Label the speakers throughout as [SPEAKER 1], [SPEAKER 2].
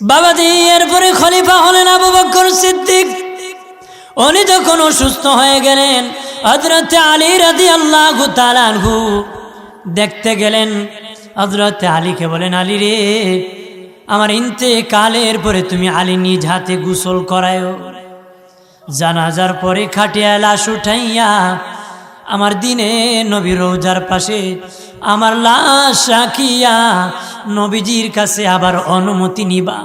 [SPEAKER 1] বাবাজি, এরপরে খলিফা হলেন আবু বকর সিদ্দিক। উনি যখন অসুস্থ হয়ে গেলেন হজরত আলী রাদি আল্লাহ তালানহু দেখতে গেলেন। হজরত আলীকে বলেন, আলী রে, আমার ইনতে কালের পরে তুমি আলী নিজ হাতে গোসল করায়। জানাজার পরে খাটিয়া লাশ উঠাইয়া আমার দিনে নবী রোজার পাশে আমার লাশ রাখিয়া নবীজির কাছে আবার অনুমতি নিবা।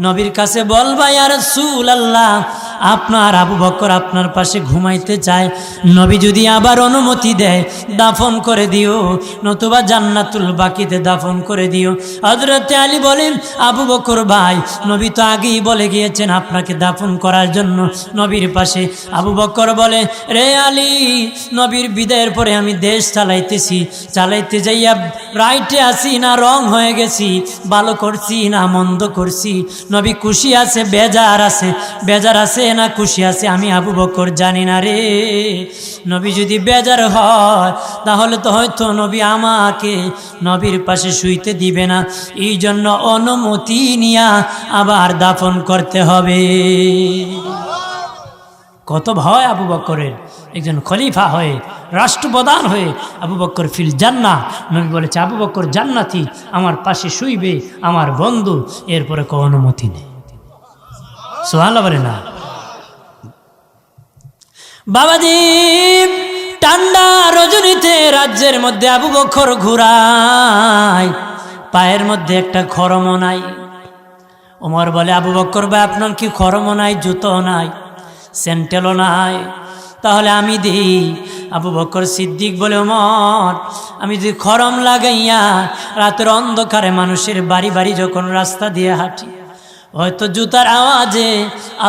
[SPEAKER 1] নবীর কাছে বলবা আর সুল আল্লাহ আপনার আবু বক্কর আপনার পাশে ঘুমাইতে চায়। নবী যদি আবার অনুমতি দেয়, দাফন করে দিও, নতুবা জান্নাতুল বাকিতে দাফন করে দিও। হজরতে আলী বলেন, আবু বকর ভাই, নবী তো আগেই বলে গিয়েছেন আপনাকে দাফন করার জন্য নবীর পাশে। আবু বকর বলে, রে আলী, নবীর বিদায়ের পরে আমি দেশ চালাইতেছি। চালাইতে যাইয়া রাইটে আসি না রং হয়ে গেছি। ভালো করছি না, মন্দ করছি। নবী খুশি আছে, বেজার আছে। বেজার আছে না খুশি আছে, আমি আবু বকর জানি না রে। নবী যদি বেজার হয়, তাহলে তো হয়তো নবী আমাকে নবীর পাশে শুইতে দিবে না। এই জন্য অনুমতি নিয়া আবার দাফন করতে হবে। কত ভয় আবু বক্করের একজন খলিফা হয়ে, রাষ্ট্রপ্রধান হয়ে আবু বক্কর ফিল জান্না নবী বলেছে, আবু বক্কর জান্নাতি, আমার পাশে শুইবে, আমার বন্ধু। এরপরে কোনো অনুমতি নেই। সোহাল্লা বলে না। বাবাজি, ঠান্ডা রজনীতে রাজ্যের মধ্যে আবু বক্কর ঘুরায়। পায়ের মধ্যে একটা খরমও নাই। ওমর বলে, আবু বক্কর ভাই, আপনার কি খরমও নাই জুতো নাই স্যান্টেলও নাই? তাহলে আমি দিই। আবু বক্কর সিদ্দিক বলে, ওমর, আমি যদি খরম লাগাইয়া রাতের অন্ধকারে মানুষের বাড়ি বাড়ি যখন রাস্তা দিয়ে হাঁটি হয়তো জুতার আওয়াজে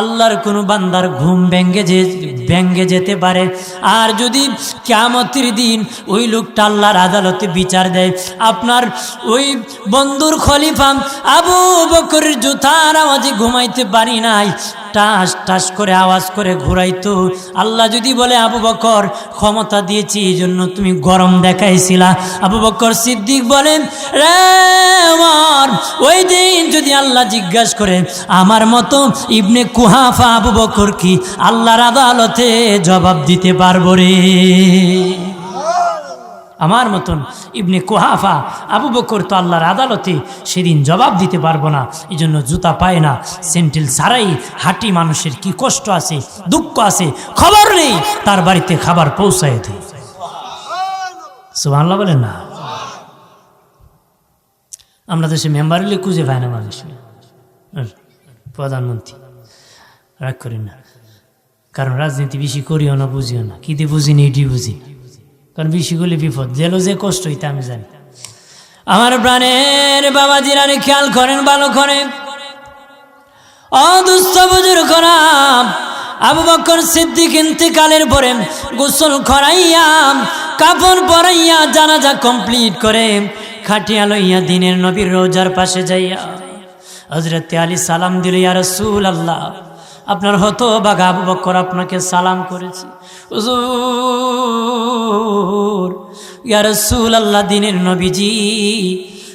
[SPEAKER 1] আল্লাহর কোনো বান্দার ঘুম ভেঙ্গে যে ভেঙ্গে যেতে পারে। আর যদি কেমতির দিন ওই লোকটা আল্লাহর আদালতে বিচার দেয়, আপনার ওই বন্ধুর খলিফাম আবু বকরের জুতার আওয়াজে ঘুমাইতে পারি নাই টাস টাস করে আওয়াজ করে ঘুরাইতো। আল্লাহ যদি বলে, আবু বকর, ক্ষমতা দিয়েছি, এই জন্য তুমি গরম দেখাইছিলা। আবু বকর সিদ্দিক বলেন, রে ওই দিন যদি আল্লাহ জিজ্ঞাসা করে, আমার মতো ইবনে কুহাফা আবু বকর কি আল্লাহর আদালতে জবাব দিতে পারব রে? আমার মতন ইবনে কোহাফা, আবু বকর তো আল্লাহর আদালতে সেদিন জবাব দিতে পারব না। এই জন্য জুতা পায় না, সেন্টেল ছাড়াই হাঁটি মানুষের কি কষ্ট আছে, দুঃখ আছে, খবর নেই, তার বাড়িতে খাবার পৌঁছায় দেয় সুবহানাল্লাহ বলেন না। আমরা দেশে মেম্বার হলে খুঁজে পায় না মানুষ। প্রধানমন্ত্রী, রাগ করি না। কারণ রাজনীতি বেশি করিও না, বুঝিও না। কি দিয়ে বুঝি নি এটি বুঝি। কারণ বেশি করলে বিপদ। জেলো যে কষ্ট হইতে আমি জানি। আমার প্রাণের বাবা জিরানি খেয়াল করেন, ভালো করেন অদুস্থ বুজুর করাম আবু বকর সিদ্দিক ইন্তেকালের পরে গোসল করাইয়া, কাপড় পরাইয়া জানাজা কমপ্লিট করে খাটিয়া লইয়া দিনের নবীর রোজার পাশে যাইয়া হজরত আলী সালাম দিল, ইয়া রসুল আল্লাহ আপনার হতো বাঘা আবু বকর আপনাকে সালাম করেছি। হুজুর, ইয়া রসুল আল্লাহ দিনের নবীজি,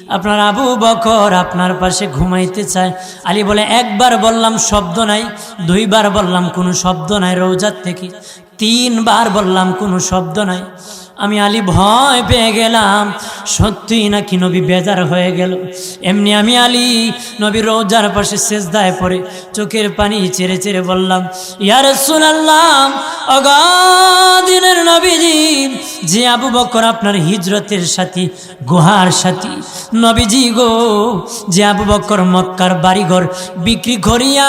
[SPEAKER 1] আপনার আবু বকর আপনার পাশে ঘুমাইতে চায়। আলী বলে, একবার বললাম শব্দ নাই, দুইবার বললাম কোনো শব্দ নাই রৌজার থেকে। তিনবার বললাম কোনো শব্দ নাই। আমি আলী ভয় পেয়ে গেলাম। সত্যিই নাকি নবী বেজার হয়ে গেল? এমনি আমি আলী নবী রোজার পাশে শেষদায় পড়ে চোখের পানি চেড়ে চেড়ে বললাম ইয়ার শুনাল্লাম অগাদিনের নবীজি, যে আবু বকর আপনার হিজরতের সাথী, গুহার সাথী। নবীজি গো, যে আবু বকর মক্কার বাড়িঘর বিক্রি করিয়া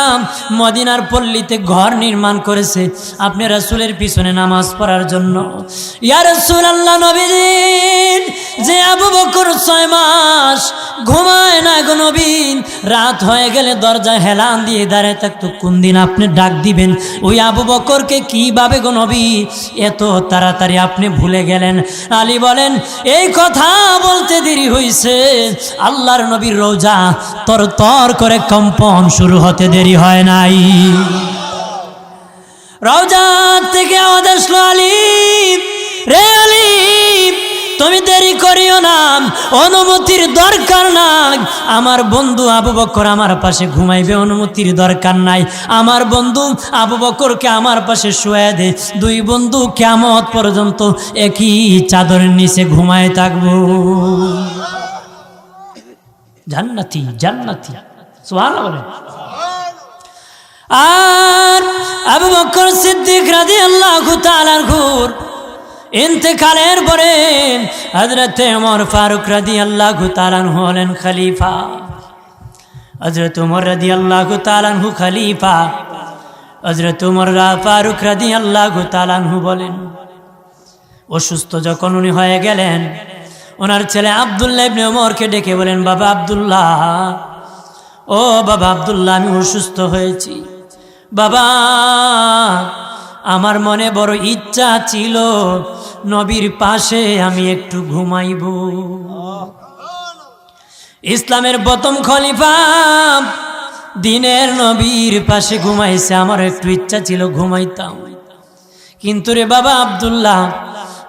[SPEAKER 1] মদিনার পল্লীতে ঘর নির্মাণ করেছে, আপনি রাসুলের পিছনে নামাজ পড়ার জন্য। ইয়া রাসূল আল্লাহ নবীজি যে আবু বকর ছয় মাস ঘুমায় না গো নবীন, রাত হয়ে গেলে হেলান দিয়ে দাঁড়ায় থাকতো। কোন দিন আপনি ডাক দিবেন? ওই আবু বকরকে কীভাবে গো নবী এত তাড়াতাড়ি আপনি ভুলে গেলেন। আলী বলেন, এই কথা বলতে দেরি হইছে। আল্লাহর নবীর রোজা তর তর করে কম্পন শুরু হতে দেরি হয় নাই। রওজা থেকে আসলো আলিম রে আলিম, তুমি দেরি করিও না, অনুমতির দরকার নাই। আমার বন্ধু আবু বকর আমার পাশে ঘুমাইবে, অনুমতির দরকার নাই। আমার বন্ধু আবু বকরকে আমার পাশে শুয়ে দে। দুই বন্ধু কেমত পর্যন্ত একই চাদরের নিচে ঘুমায় থাকব। জান্নাতি জান্নাতি আর আবু বকর সিদ্দিক রাদিয়াল্লাহু তাআলার ঘুর ইন্তেকালের পরে হযরতে ওমর ফারুক রাদিয়াল্লাহু তাআলা হলেন খলিফা। হযরত ওমর রাদিয়াল্লাহু তাআলা খলিফা। হযরত ওমর রা- ফারুক রাদিয়াল্লাহু তাআলা বলেন, অসুস্থ যখন উনি হয়ে গেলেন, ওনার ছেলে আবদুল্লাহ ইবনে ওমরকে ডেকে বলেন, বাবা আব্দুল্লাহ, ও বাবা আবদুল্লাহ, আমি অসুস্থ হয়েছি। বাবা, আমার মনে বড় ইচ্ছা ছিল নবীর পাশে আমি একটু ঘুমাইব। ইসলামের প্রথম খলিফা দিনের নবীর পাশে ঘুমাইছে আমার একটু ইচ্ছা ছিল ঘুমাইতাম। কিন্তু রে বাবা আব্দুল্লাহ,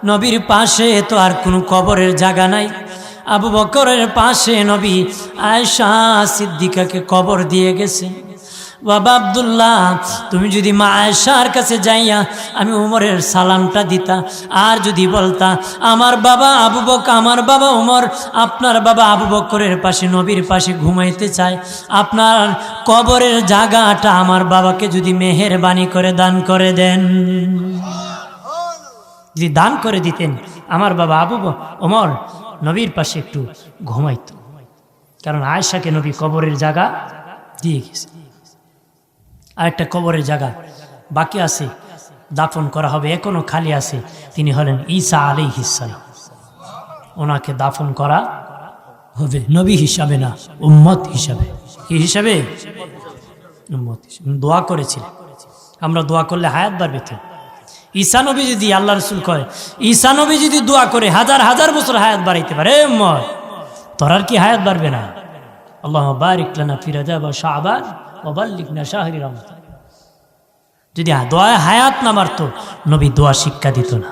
[SPEAKER 1] নবীর পাশে তো আর কোনো কবরের জায়গা নাই। আবু বকরের পাশে নবী আয়সা সিদ্দিকাকে কবর দিয়ে গেছে। বাবা আব্দুল্লাহ, তুমি যদি মা আয়সার কাছে যাইয়া আমি উমরের সালামটা দিতা, আর যদি বলতা, আমার বাবা আবু বক, আমার বাবা উমর, আপনার বাবা আবু বকরের পাশে, নবীর পাশে ঘুমাইতে চায়, আপনার কবরের জায়গাটা আমার বাবাকে যদি মেহেরবানি করে দান করে দেন। যদি দান করে দিতেন, আমার বাবা আবু ওমর নবীর পাশে একটু ঘুমাইত। কারণ আয়সাকে নবী কবরের জায়গা দিয়ে গেছে। আরেকটা কবরের জায়গা বাকি আছে, দাফন করা হবে, এখনও খালি আছে। তিনি হলেন ঈসা আলী হিসালাম ওনাকে দাফন করা হবে নবী হিসাবে না, উম্মত হিসাবে। কি হিসাবে? উম্মত দোয়া করেছিলেন। আমরা দোয়া করলে হায়াত বাড়বে তো ঈসা নবী যদি আল্লাহ রসুল কয়, ঈসা নবী যদি দোয়া করে হাজার হাজার বছর হায়াত বাড়াইতে পারে তোর আর কি হায়াত বাড়বে না? আল্লাহ বারিক ফিরাজা বা শাহবান যদি দোয়ায় হায়াত না নবী দোয়া শিক্ষা দিত না।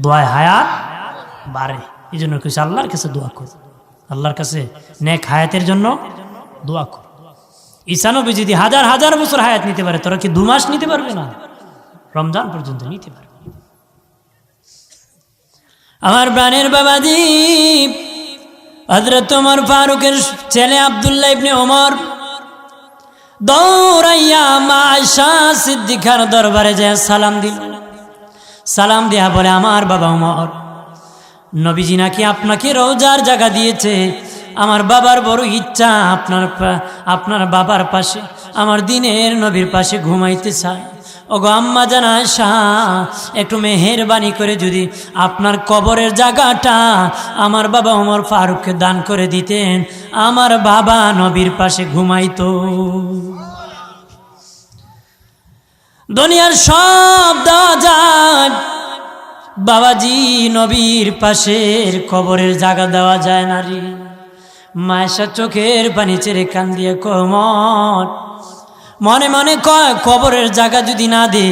[SPEAKER 1] দোয়ায় হায়াত বাড়ে। এই জন্য কিছু আল্লাহর কাছে দোয়া কর। আল্লাহর কাছে নেক হায়াতের জন্য দোয়া কর। যদি হাজার হাজার বছর হায়াত নিতে পারে, তোরা কি দু মাস নিতে পারবে না? রমজান পর্যন্ত নিতে পারবে। আমার প্রাণের বাবাজি হজরত তোমার ফারুকের ছেলে আবদুল্লাহ ইবনে ওমর দৌড়াইয়া মা আয়সা সিদ্দিকার দরবারে যে সালাম দিল। সালাম দিয়া বলে, আমার বাবা ওমর নবীজি নাকি আপনাকে রোজার জায়গা দিয়েছে। আমার বাবার বড় ইচ্ছা আপনার আপনার বাবার পাশে, আমার দিনের নবীর পাশে ঘুমাইতে চায়। ওগো আম্মা জানা শাহ একটু মেহেরবানি করে যদি আপনার কবরের জায়গাটা আমার বাবা ওমর ফারুককে দান করে দিতেন, আমার বাবা নবীর পাশে ঘুমাইতো। দুনিয়ার সব দেওয়া যায় বাবাজি নবীর পাশের কবরের জায়গা দেওয়া যায় না রে। মায়েশা চোখের পানি চেড়ে কান দিয়ে কমর মনে মনে কয়, কবরের জায়গা যদি না দে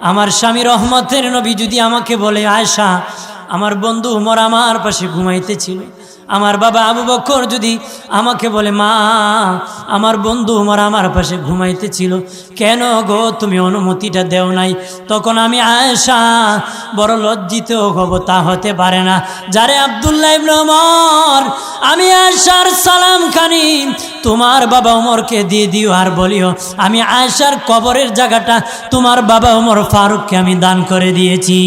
[SPEAKER 1] আমার স্বামী রহমতের নবী যদি আমাকে বলে আয়সা আমার বন্ধু উমর আমার পাশে ঘুমাইতেছিল। আমার বাবা আবু বকর যদি আমাকে বলে, মা, আমার বন্ধু উমর আমার পাশে ঘুমাইতেছিল কেন গো তুমি অনুমতিটা দেও নাই? তখন আমি আয়েশা বড় লজ্জিত হব, তা হতে পারে না। যারে আবদুল্লাহ ইবনে ওমর আমি আয়েশার সালাম খানি, তোমার বাবা উমরকে দিয়ে দিও আর বলিও, আমি আয়েশার কবরের জায়গাটা তোমার বাবা উমর ফারুককে আমি দান করে দিয়েছি।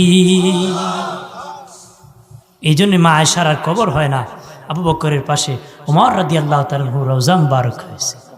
[SPEAKER 1] এই জন্য মা আয়সার আর কবর হয় না। আবু বকরের পাশে ওমর রাদি আল্লাহ তালু রোজাম বারক হয়েছে।